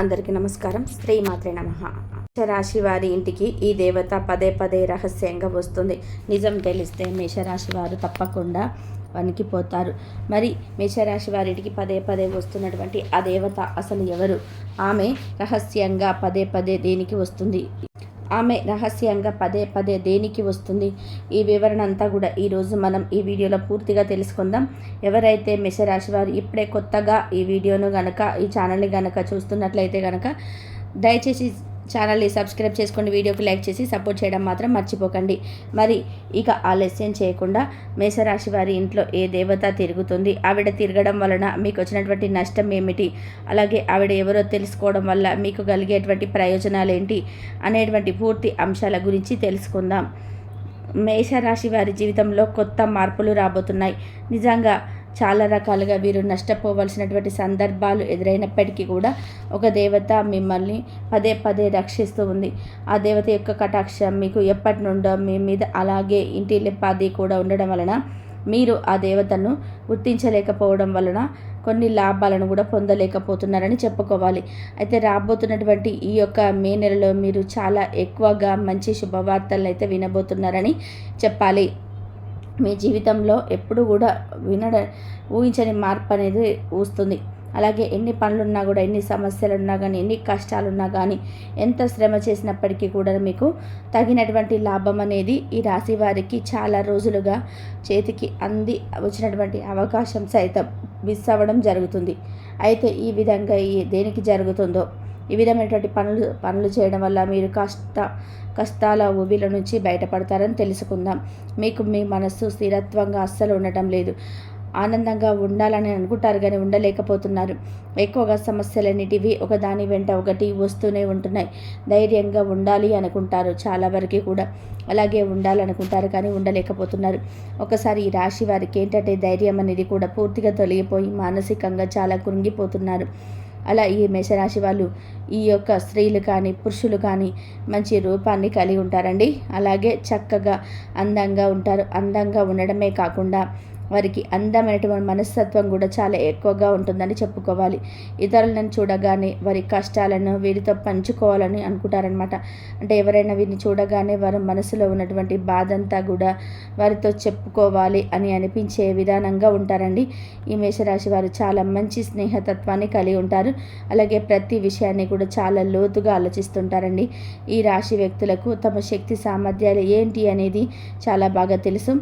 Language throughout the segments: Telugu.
అందరికీ నమస్కారం. శ్రీ మాత్రే నమ. మేషరాశి వారి ఇంటికి ఈ దేవత పదే పదే రహస్యంగా వస్తుంది. నిజం తెలిస్తే మేషరాశి వారు తప్పకుండా వణికిపోతారు. మరి మేషరాశి వారింటికి పదే పదే వస్తున్నటువంటి ఆ దేవత అసలు ఎవరు? ఆమె రహస్యంగా పదే పదే దేనికి వస్తుంది? ఆమె రహస్యంగా పదే పదే దేనికి వస్తుంది ఈ వివరణ అంతా కూడా ఈరోజు మనం ఈ వీడియోలో పూర్తిగా తెలుసుకుందాం. ఎవరైతే మేషరాశి వారు ఇప్పుడే కొత్తగా ఈ వీడియోను గనక ఈ ఛానల్ని గనక చూస్తున్నట్లయితే గనక దయచేసి ఛానల్ని సబ్స్క్రైబ్ చేసుకోండి వీడియోకి లైక్ చేసి సపోర్ట్ చేయడం మాత్రం మర్చిపోకండి. మరి ఇక ఆలస్యం చేయకుండా మేషరాశి వారి ఇంట్లో ఏ దేవత తిరుగుతుంది? ఆవిడ తిరగడం వలన మీకు వచ్చినటువంటి నష్టం ఏమిటి? అలాగే ఆవిడ ఎవరో తెలుసుకోవడం వల్ల మీకు కలిగేటువంటి ప్రయోజనాలు ఏంటి అనేటువంటి పూర్తి అంశాల గురించి తెలుసుకుందాం. మేషరాశి వారి జీవితంలో కొత్త మార్పులు రాబోతున్నాయి. నిజంగా చాలా రకాలుగా వీరు నష్టపోవలసినటువంటి సందర్భాలు ఎదురైనప్పటికీ కూడా ఒక దేవత మిమ్మల్ని పదే పదే రక్షిస్తూ ఉంది. ఆ దేవత యొక్క కటాక్షం మీకు ఎప్పటి నుండో మీ మీద అలాగే ఇంటి లిపాది కూడా ఉండడం వలన మీరు ఆ దేవతను గుర్తించలేకపోవడం వలన కొన్ని లాభాలను కూడా పొందలేకపోతున్నారని చెప్పుకోవాలి. అయితే రాబోతున్నటువంటి ఈ యొక్క మే నెలలో మీరు చాలా ఎక్కువగా మంచి శుభవార్తలను అయితే వినబోతున్నారని చెప్పాలి. మీ జీవితంలో ఎప్పుడు కూడా వినడ ఊహించని మార్పు అనేది వస్తుంది. అలాగే ఎన్ని పనులున్నా కూడా ఎన్ని సమస్యలున్నా కానీ ఎన్ని కష్టాలున్నా కానీ ఎంత శ్రమ చేసినప్పటికీ కూడా మీకు తగినటువంటి లాభం అనేది ఈ రాశి వారికి చాలా రోజులుగా చేతికి అంది వచ్చినటువంటి అవకాశం సైతం మిస్ అవ్వడం జరుగుతుంది. అయితే ఈ విధంగా ఈ దేనికి జరుగుతుందో ఈ విధమైనటువంటి పనులు పనులు చేయడం వల్ల మీరు కష్ట కష్టాల ఊబిల నుంచి బయటపడతారని తెలుసుకుందాం. మీకు మీ మనస్సు స్థిరత్వంగా అస్సలు ఉండటం లేదు. ఆనందంగా ఉండాలని అనుకుంటారు కానీ ఉండలేకపోతున్నారు. ఎక్కువగా సమస్యలన్నిటివి ఒకదాని వెంట ఒకటి వస్తూనే ఉంటున్నాయి. ధైర్యంగా ఉండాలి అనుకుంటారు చాలా వరకు కూడా. అలాగే ఉండాలనుకుంటారు కానీ ఉండలేకపోతున్నారు. ఒకసారి ఈ రాశి వారికి ఏంటంటే ధైర్యం అనేది కూడా పూర్తిగా తొలగిపోయి మానసికంగా చాలా కృంగిపోతున్నారు. అలా ఈ మేషరాశి వాళ్ళు ఈ యొక్క స్త్రీలు కానీ పురుషులు కానీ మంచి రూపాన్ని కలిగి ఉంటారండి. అలాగే చక్కగా అందంగా ఉంటారు. అందంగా ఉండడమే కాకుండా వారికి అందమైనటువంటి మనస్తత్వం కూడా చాలా ఎక్కువగా ఉంటుందని చెప్పుకోవాలి. ఇతరులను చూడగానే వారి కష్టాలను వీరితో పంచుకోవాలని అనుకుంటారనమాట అంటే ఎవరైనా వీరిని చూడగానే వారి మనసులో ఉన్నటువంటి బాధ అంతా కూడా వారితో చెప్పుకోవాలి అని అనిపించే విధానంగా ఉంటారండి. ఈ మేషరాశి వారు చాలా మంచి స్నేహతత్వాన్ని కలిగి ఉంటారు. అలాగే ప్రతి విషయాన్ని కూడా చాలా లోతుగా ఆలోచిస్తుంటారండి. ఈ రాశి వ్యక్తులకు తమ శక్తి సామర్థ్యాలు ఏంటి అనేది చాలా బాగా తెలుసు.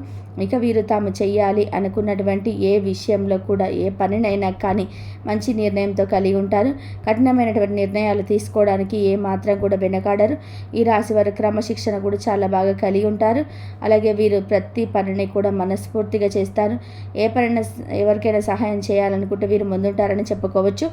ఇక వీరు తాము చేయాలి అనుకున్నటువంటి ఏ విషయంలో కూడా ఏ పనినైనా కానీ మంచి నిర్ణయంతో కలిగి ఉంటారు. కఠినమైనటువంటి నిర్ణయాలు తీసుకోవడానికి ఏ మాత్రం కూడా వెనకాడరు. ఈ రాశి వారు క్రమశిక్షణ కూడా చాలా బాగా కలిగి ఉంటారు. అలాగే వీరు ప్రతి పనిని కూడా మనస్ఫూర్తిగా చేస్తారు. ఏ పనైనా ఎవరికైనా సహాయం చేయాలనుకుంటే వీరు ముందుంటారని చెప్పుకోవచ్చు.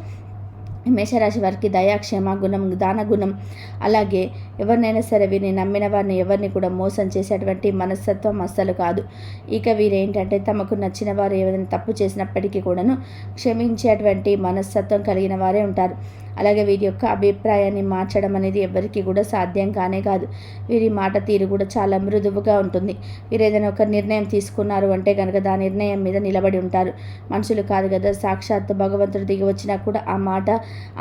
మేషరాశి వారికి దయాక్షేమ గుణం దాన గుణం. అలాగే ఎవరినైనా సరే వీరిని నమ్మిన వారిని ఎవరిని కూడా మోసం చేసేటువంటి మనస్తత్వం అస్సలు కాదు. ఇక వీరేంటంటే తమకు నచ్చిన వారు ఏదైనా తప్పు చేసినప్పటికీ కూడాను క్షమించేటువంటి మనస్తత్వం కలిగిన వారే ఉంటారు. అలాగే వీరి యొక్క అభిప్రాయాన్ని మార్చడం అనేది ఎవరికి కూడా సాధ్యం కానే కాదు. వీరి మాట తీరు కూడా చాలా మృదువుగా ఉంటుంది. వీరు ఏదైనా ఒక నిర్ణయం తీసుకున్నారు అంటే కనుక దాని నిర్ణయం మీద నిలబడి ఉంటారు. మనుషులు కాదు కదా సాక్షాత్ భగవంతుడు దిగి వచ్చినా కూడా ఆ మాట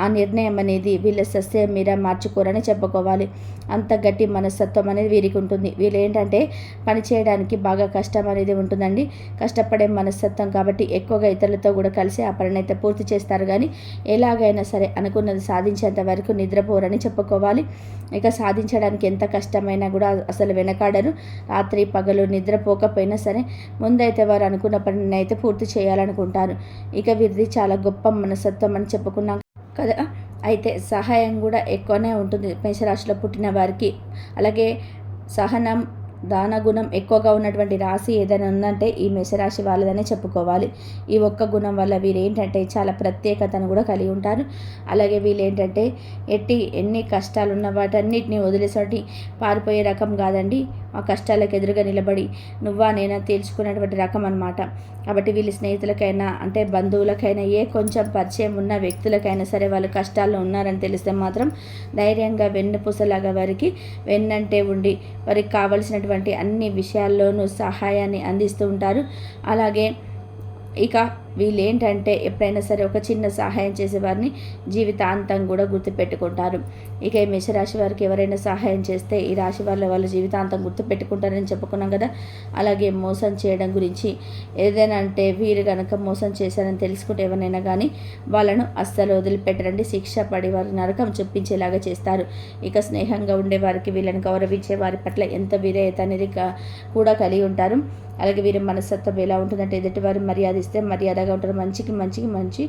ఆ నిర్ణయం అనేది వీళ్ళ సస్యం మీద మార్చుకోరని చెప్పుకోవాలి. అంత గట్టి మనస్తత్వం అనేది వీరికి ఉంటుంది. వీళ్ళు ఏంటంటే పని చేయడానికి బాగా కష్టం అనేది ఉంటుందండి. కష్టపడే మనస్తత్వం కాబట్టి ఎక్కువగా ఇతరులతో కూడా కలిసి ఆ పనిని అయితే పూర్తి చేస్తారు. కానీ ఎలాగైనా సరే అనుకున్న అనుకున్నది సాధించేంత వరకు నిద్రపోరని చెప్పుకోవాలి. ఇక సాధించడానికి ఎంత కష్టమైనా కూడా అసలు వెనకాడరు. రాత్రి పగలు నిద్రపోకపోయినా సరే ముందైతే వారు అనుకున్న పనిని అయితే పూర్తి చేయాలనుకుంటారు. ఇక వీరిది చాలా గొప్ప మనసత్వం అని చెప్పుకున్నాం కదా. అయితే సహాయం కూడా ఎక్కువనే ఉంటుంది. మేషరాశిలో పుట్టిన వారికి. అలాగే సహనం దానగుణం ఎక్కువగా ఉన్నటువంటి రాశి ఏదైనా ఉందంటే ఈ మేషరాశి వాళ్ళదనే చెప్పుకోవాలి. ఈ ఒక్క గుణం వల్ల వీరు ఏంటంటే చాలా ప్రత్యేకతను కూడా కలిగి ఉంటారు. అలాగే వీళ్ళు ఏంటంటే ఎట్టి ఎన్ని కష్టాలు ఉన్న వాటన్నిటిని వదిలేసటి పారిపోయే రకం కాదండి. ఆ కష్టాలకు ఎదురుగా నిలబడి నువ్వా నేనా తేల్చుకున్నటువంటి రకం అనమాట కాబట్టి వీళ్ళ స్నేహితులకైనా అంటే బంధువులకైనా ఏ కొంచెం పరిచయం ఉన్న వ్యక్తులకైనా సరే వాళ్ళు కష్టాల్లో ఉన్నారని తెలిస్తే మాత్రం ధైర్యంగా వెన్నుపూసలాగా వారికి వెన్నంటే ఉండి వారికి కావలసినటువంటి అన్ని విషయాల్లోనూ సహాయాన్ని అందిస్తూ ఉంటారు. అలాగే ఇక వీళ్ళు ఏంటంటే ఎప్పుడైనా సరే ఒక చిన్న సహాయం చేసేవారిని జీవితాంతం కూడా గుర్తుపెట్టుకుంటారు. ఇక ఈ మేషరాశి వారికి ఎవరైనా సహాయం చేస్తే ఈ రాశి వాళ్ళ వాళ్ళ జీవితాంతం గుర్తుపెట్టుకుంటారని చెప్పుకున్నాం కదా. అలాగే మోసం చేయడం గురించి ఏదైనా అంటే వీరు కనుక మోసం చేశారని తెలుసుకుంటే ఎవరైనా కానీ వాళ్ళను అస్సలు వదిలిపెట్టరండి. శిక్ష పడి వారి నరకం చూపించేలాగా చేస్తారు. ఇక స్నేహంగా ఉండే వారికి వీళ్ళని గౌరవించే వారి పట్ల ఎంత విధేయత అనేది కూడా కలిగి ఉంటారు. అలాగే వీరి మనస్తత్వం ఎలా ఉంటుందంటే ఎదుటివారు మర్యాద ఇస్తే మర్యాద మర్యాదగా ఉంటారు. మంచికి మంచికి మంచి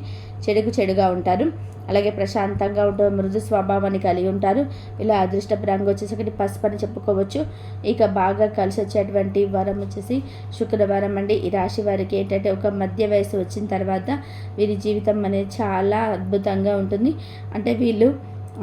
చెడుకు చెడుగా ఉంటారు. అలాగే ప్రశాంతంగా ఉంటారు. మృదు స్వభావాన్ని కలిగి ఉంటారు. ఇలా అదృష్టపు రంగు వచ్చేసరికి పసుపు అని చెప్పుకోవచ్చు. ఇక బాగా కలిసి వచ్చేటువంటి వారం వచ్చేసి శుక్రవారం అండి. ఈ రాశి వారికి ఏంటంటే ఒక మధ్య వయసు వచ్చిన తర్వాత వీరి జీవితం అనేది చాలా అద్భుతంగా ఉంటుంది. అంటే వీళ్ళు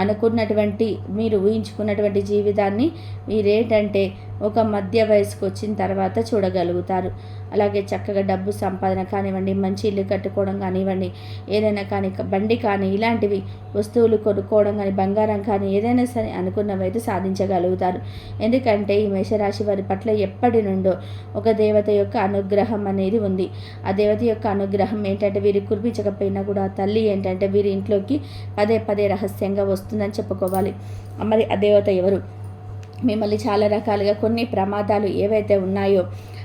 అనుకున్నటువంటి మీరు ఊహించుకున్నటువంటి జీవితాన్ని మీరేంటంటే ఒక మధ్య వయసుకు వచ్చిన తర్వాత చూడగలుగుతారు. అలాగే చక్కగా డబ్బు సంపాదన కానివ్వండి మంచి ఇల్లు కట్టుకోవడం కానివ్వండి ఏదైనా కానీ బండి కానీ ఇలాంటివి వస్తువులు కొనుక్కోవడం కానీ బంగారం కానీ ఏదైనా సరే అనుకున్నవైతే సాధించగలుగుతారు. ఎందుకంటే ఈ మేషరాశి వారి పట్ల ఎప్పటి నుండో ఒక దేవత యొక్క అనుగ్రహం అనేది ఉంది. ఆ దేవత యొక్క అనుగ్రహం ఏంటంటే వీరు కురిపించకపోయినా కూడా తల్లి ఏంటంటే వీరి ఇంట్లోకి పదే పదే రహస్యంగా వస్తుందని చెప్పుకోవాలి. మరి ఆ దేవత ఎవరు? మిమ్మల్ని చాలా రకాలుగా కొన్ని ప్రమాదాలు ఏవైతే ఉన్నాయో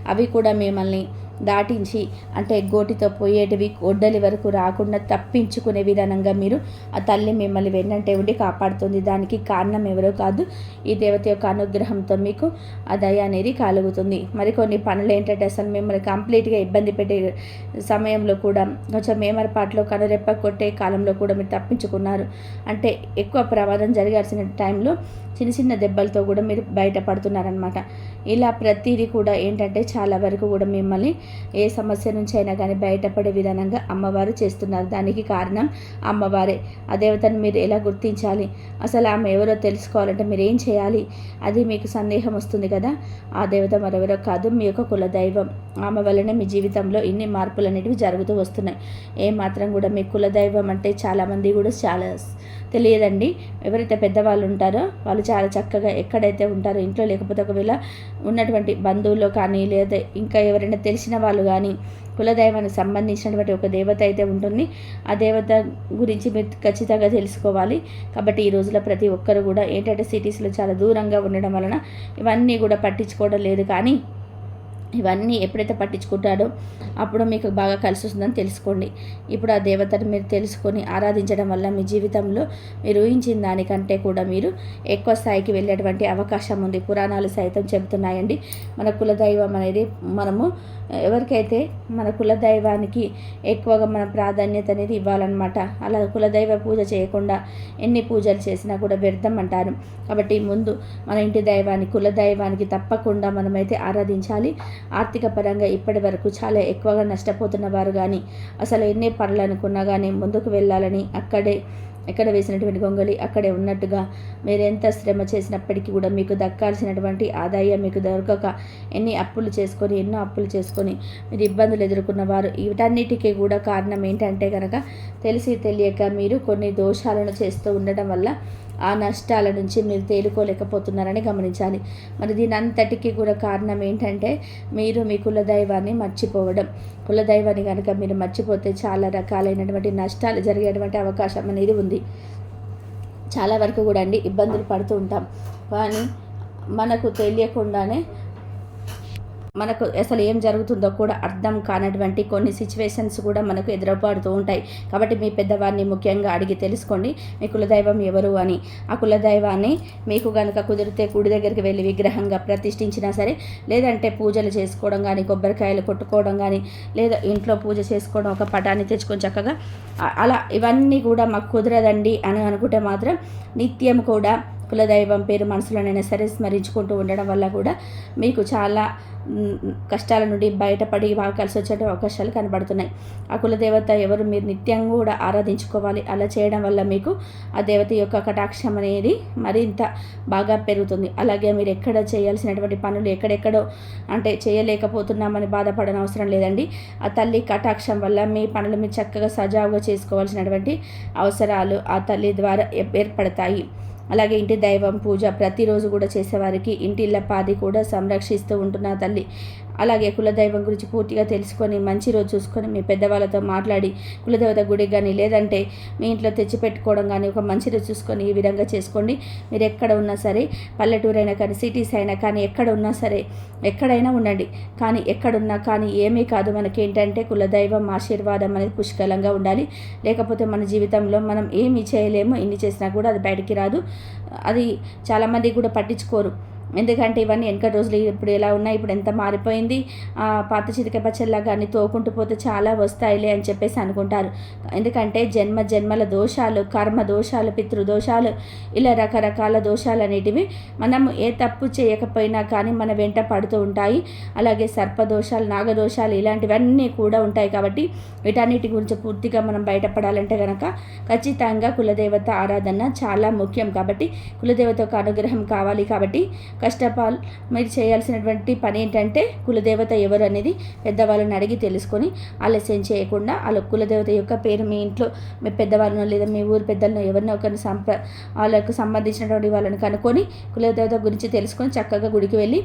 అవి కూడా మిమ్మల్ని దాటించి అంటే గోటితో పోయేటివి ఒడ్డలి వరకు రాకుండా తప్పించుకునే విధానంగా మీరు ఆ తల్లి మిమ్మల్ని వెన్నంటే ఉండి కాపాడుతుంది. దానికి కారణం ఎవరో కాదు ఈ దేవత యొక్క అనుగ్రహంతో మీకు ఆ దయ అనేది కలుగుతుంది. మరికొన్ని పనులు ఏంటంటే అసలు మిమ్మల్ని కంప్లీట్గా ఇబ్బంది పెట్టే సమయంలో కూడా కొంచెం మేమరపాట్లో కనురెప్ప కొట్టే కాలంలో కూడా మీరు తప్పించుకున్నారు. అంటే ఎక్కువ ప్రమాదం జరగాల్సిన టైంలో చిన్న చిన్న దెబ్బలతో కూడా మీరు బయటపడుతున్నారనమాట ఇలా ప్రతిదీ కూడా ఏంటంటే చాలా వరకు కూడా మిమ్మల్ని ఏ సమస్య నుంచి అయినా కానీ బయటపడే విధానంగా అమ్మవారు చేస్తున్నారు. దానికి కారణం అమ్మవారే. ఆ దేవతను మీరు ఎలా గుర్తించాలి? అసలు ఆమె ఎవరో తెలుసుకోవాలంటే మీరు ఏం చేయాలి? అది మీకు సందేహం వస్తుంది కదా? ఆ దేవత మరెవరో కాదు మీ యొక్క కులదైవం ఆమె వలన మీ జీవితంలో ఇన్ని మార్పులు అనేటివి జరుగుతూ వస్తున్నాయి. ఏ మాత్రం కూడా మీ కులదైవం అంటే చాలామంది కూడా చాలా తెలియదండి. ఎవరైతే పెద్దవాళ్ళు ఉంటారో వాళ్ళు చాలా చక్కగా ఎక్కడైతే ఉంటారో ఇంట్లో లేకపోతే ఒకవేళ ఉన్నటువంటి బంధువులు కానీ లేదా ఇంకా ఎవరైనా తెలిసిన వాళ్ళు కానీ కులదైవానికి సంబంధించినటువంటి ఒక దేవత అయితే ఉంటుంది. ఆ దేవత గురించి మీరు ఖచ్చితంగా తెలుసుకోవాలి. కాబట్టి ఈ రోజులో ప్రతి ఒక్కరు కూడా ఏంటంటే సిటీస్లో చాలా దూరంగా ఉండడం వలన ఇవన్నీ కూడా పట్టించుకోవడం లేదు. కానీ ఇవన్నీ ఎప్పుడైతే పట్టించుకుంటాడో అప్పుడు మీకు బాగా కలిసి వస్తుందని తెలుసుకోండి. ఇప్పుడు ఆ దేవతను మీరు తెలుసుకొని ఆరాధించడం వల్ల మీ జీవితంలో మీరు ఊహించిన దానికంటే కూడా మీరు ఎక్కువ స్థాయికి వెళ్ళేటువంటి అవకాశం ఉంది. పురాణాలు సైతం చెబుతున్నాయండి. మన కులదైవం అనేది మనము ఎవరికైతే మన కులదైవానికి ఎక్కువగా మన ప్రాధాన్యత అనేది ఇవ్వాలన్నమాట. అలా కులదైవ పూజ చేయకుండా ఎన్ని పూజలు చేసినా కూడా వ్యర్థం అంటారు. కాబట్టి ముందు మన ఇంటి దైవాన్ని కులదైవానికి తప్పకుండా మనమైతే ఆరాధించాలి. ఆర్థిక పరంగా ఇప్పటి వరకు చాలా ఎక్కువగా నష్టపోతున్న వారు కానీ అసలు ఎన్ని పనులు అనుకున్నా కానీ ముందుకు వెళ్ళాలని అక్కడే ఎక్కడ వేసినటువంటి గొంగళి అక్కడే ఉన్నట్టుగా మీరు ఎంత శ్రమ చేసినప్పటికీ కూడా మీకు దక్కాల్సినటువంటి ఆదాయం మీకు దొరకక ఎన్ని అప్పులు చేసుకొని ఎన్నో అప్పులు చేసుకొని మీరు ఇబ్బందులు ఎదుర్కొన్న వారు వీటన్నిటికీ కూడా కారణం ఏంటంటే కనుక తెలిసి తెలియక మీరు కొన్ని దోషాలను చేస్తూ ఉండడం వల్ల ఆ నష్టాల నుంచి మీరు తేలుకోలేకపోతున్నారని గమనించాలి. మరి దీని అంతటికీ కూడా కారణం ఏంటంటే మీరు మీ కులదైవాన్ని మర్చిపోవడం. కులదైవాన్ని కనుక మీరు మర్చిపోతే చాలా రకాలైనటువంటి నష్టాలు జరిగేటువంటి అవకాశం అనేది ఉంది. చాలా వరకు కూడా అండి ఇబ్బందులు పడుతూ ఉంటాం. కానీ మనకు తెలియకుండానే మనకు అసలు ఏం జరుగుతుందో కూడా అర్థం కానటువంటి కొన్ని సిచ్యువేషన్స్ కూడా మనకు ఎదురుపడుతూ ఉంటాయి. కాబట్టి మీ పెద్దవారిని ముఖ్యంగా అడిగి తెలుసుకోండి. మీ కులదైవం ఎవరు అని? ఆ కులదైవాన్ని మీకు కనుక కుదిరితే గుడి దగ్గరికి వెళ్ళి విగ్రహంగా ప్రతిష్ఠించినా సరే లేదంటే పూజలు చేసుకోవడం కానీ కొబ్బరికాయలు కొట్టుకోవడం కానీ లేదా ఇంట్లో పూజ చేసుకోవడం ఒక పటాన్ని తెచ్చుకొని చక్కగా అలా ఇవన్నీ కూడా మాకు కుదరదండి అని అనుకుంటే మాత్రం నిత్యం కూడా కులదైవం పేరు మనసులోనైనా సరే స్మరించుకుంటూ ఉండడం వల్ల కూడా మీకు చాలా కష్టాల నుండి బయటపడి బాగా కలిసి వచ్చే అవకాశాలు కనబడుతున్నాయి. ఆ కులదేవత ఎవరు మీరు నిత్యం కూడా ఆరాధించుకోవాలి. అలా చేయడం వల్ల మీకు ఆ దేవత యొక్క కటాక్షం అనేది మరింత బాగా పెరుగుతుంది. అలాగే మీరు ఎక్కడ చేయాల్సినటువంటి పనులు ఎక్కడెక్కడో అంటే చేయలేకపోతున్నామని బాధపడని అవసరం లేదండి. ఆ తల్లి కటాక్షం వల్ల మీ పనులు మీరు చక్కగా సజావుగా చేసుకోవాల్సినటువంటి అవసరాలు ఆ తల్లి ద్వారా ఏర్పడతాయి. అలాగే ఇంటి దైవం పూజ ప్రతిరోజు కూడా చేసేవారికి ఇంటి పాది కూడా సంరక్షిస్తూ ఉంటున్న తల్లి. అలాగే కులదైవం గురించి పూర్తిగా తెలుసుకొని మంచి రోజు చూసుకొని మీ పెద్దవాళ్ళతో మాట్లాడి కులదేవత గుడికి కానీ లేదంటే మీ ఇంట్లో తెచ్చిపెట్టుకోవడం కానీ ఒక మంచి రోజు చూసుకొని ఈ విధంగా చేసుకోండి. మీరు ఎక్కడ ఉన్నా సరే పల్లెటూరు అయినా కానీ సిటీస్ అయినా కానీ ఎక్కడ ఉన్నా సరే ఎక్కడైనా ఉండండి. కానీ ఎక్కడున్నా కానీ ఏమీ కాదు. మనకి ఏంటంటే కులదైవం ఆశీర్వాదం అనేది పుష్కలంగా ఉండాలి. లేకపోతే మన జీవితంలో మనం ఏమి చేయలేము. ఎన్ని చేసినా కూడా అది బయటికి రాదు. అది చాలామంది కూడా పట్టించుకోరు. ఎందుకంటే ఇవన్నీ వెనక రోజులు ఇప్పుడు ఎలా ఉన్నాయి ఇప్పుడు ఎంత మారిపోయింది ఆ పాత చితిక పచ్చల్లా కానీ తోకుంటూ పోతే చాలా వస్తాయిలే అని చెప్పేసి అనుకుంటారు. ఎందుకంటే జన్మ జన్మల దోషాలు కర్మ దోషాలు పితృదోషాలు ఇలా రకరకాల దోషాలు అనేటివి మనం ఏ తప్పు చేయకపోయినా కానీ మన వెంట పడుతూ ఉంటాయి. అలాగే సర్పదోషాలు నాగదోషాలు ఇలాంటివన్నీ కూడా ఉంటాయి కాబట్టి వీటన్నిటి గురించి పూర్తిగా మనం బయటపడాలంటే కనుక ఖచ్చితంగా కులదేవత ఆరాధన చాలా ముఖ్యం కాబట్టి కులదేవత యొక్క అనుగ్రహం కావాలి కాబట్టి కష్టపాల్ మీరు చేయాల్సినటువంటి పని ఏంటంటే కులదేవత ఎవరు అనేది పెద్దవాళ్ళని అడిగి తెలుసుకొని ఆలస్యం చేయకుండా వాళ్ళ కులదేవత యొక్క పేరు మీ ఇంట్లో మీ పెద్దవాళ్ళను లేదా మీ ఊరు పెద్దలను ఎవరినో ఒకరిని సంప్ర వాళ్ళకు సంబంధించినటువంటి వాళ్ళని కనుక్కొని కులదేవత గురించి తెలుసుకొని చక్కగా గుడికి వెళ్ళి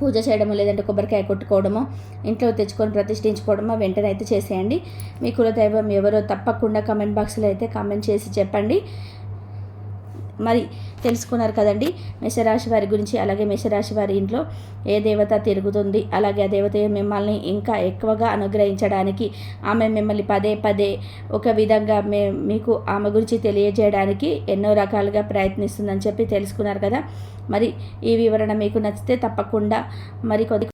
పూజ చేయడము లేదంటే కొబ్బరికాయ కొట్టుకోవడమో ఇంట్లో తెచ్చుకొని ప్రతిష్ఠించుకోవడమో వెంటనే అయితే చేసేయండి. మీ కులదైవం ఎవరో తప్పకుండా కమెంట్ బాక్స్లో అయితే కామెంట్ చేసి చెప్పండి. మరి తెలుసుకున్నారు కదండి. మేషరాశి వారి గురించి అలాగే మేషరాశి వారి ఇంట్లో ఏ దేవత తిరుగుతుంది అలాగే ఆ దేవత మిమ్మల్ని ఇంకా ఎక్కువగా అనుగ్రహించడానికి ఆమె మిమ్మల్ని పదే పదే ఒక విధంగా మే మీకు ఆమె గురించి తెలియజేయడానికి ఎన్నో రకాలుగా ప్రయత్నిస్తుందని చెప్పి తెలుసుకున్నారు కదా. మరి ఈ వివరణ మీకు నచ్చితే తప్పకుండా మరి కొద్ది